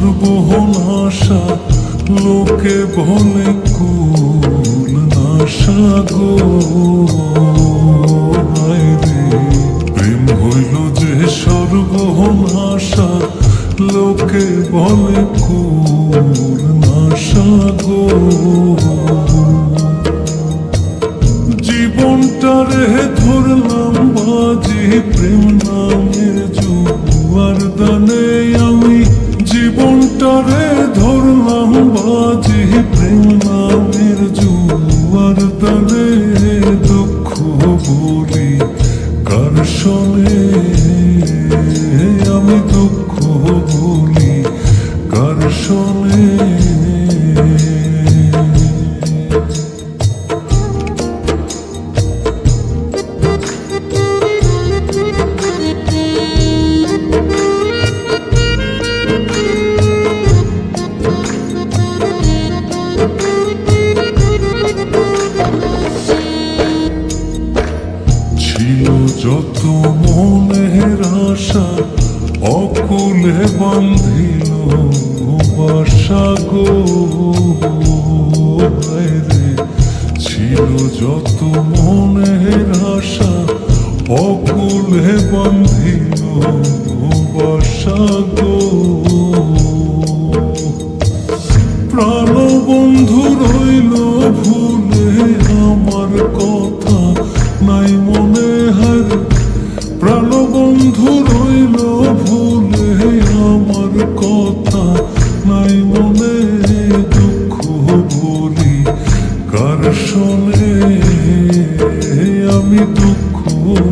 সর্বনাশা, লোকে বলে কুল আশা গো। প্রেম হইল যে সর্বনাশা, লোকে বলে কুল আশা গো জুয়ার দুঃখ বলি কার শোনে। আমি দুঃখ বলি কার শোনে। যত মনের আশা, অকুলে বান্ধিল বাসা গো। ছিল যত মনের আশা, অকুলে বান্ধিল বাসা গো আমি দুঃখ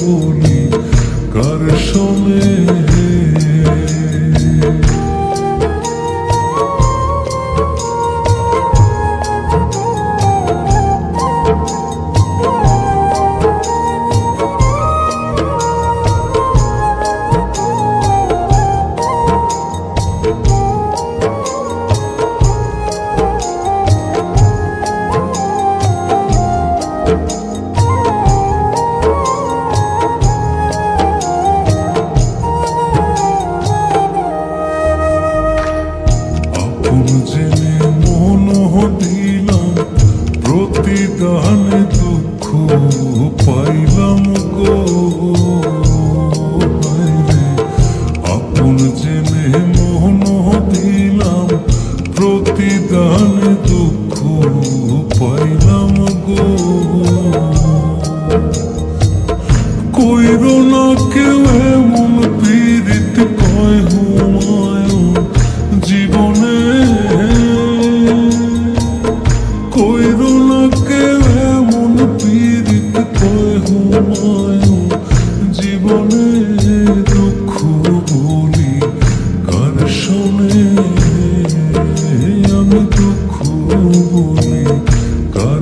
বলি কার শোনে পাইলাম গো। আপন জেনে মন দিলাম, প্রতিদানে দুঃখ পাইলাম গো কইর না কেউ এমন পীড়িত কয় হুমায়ুন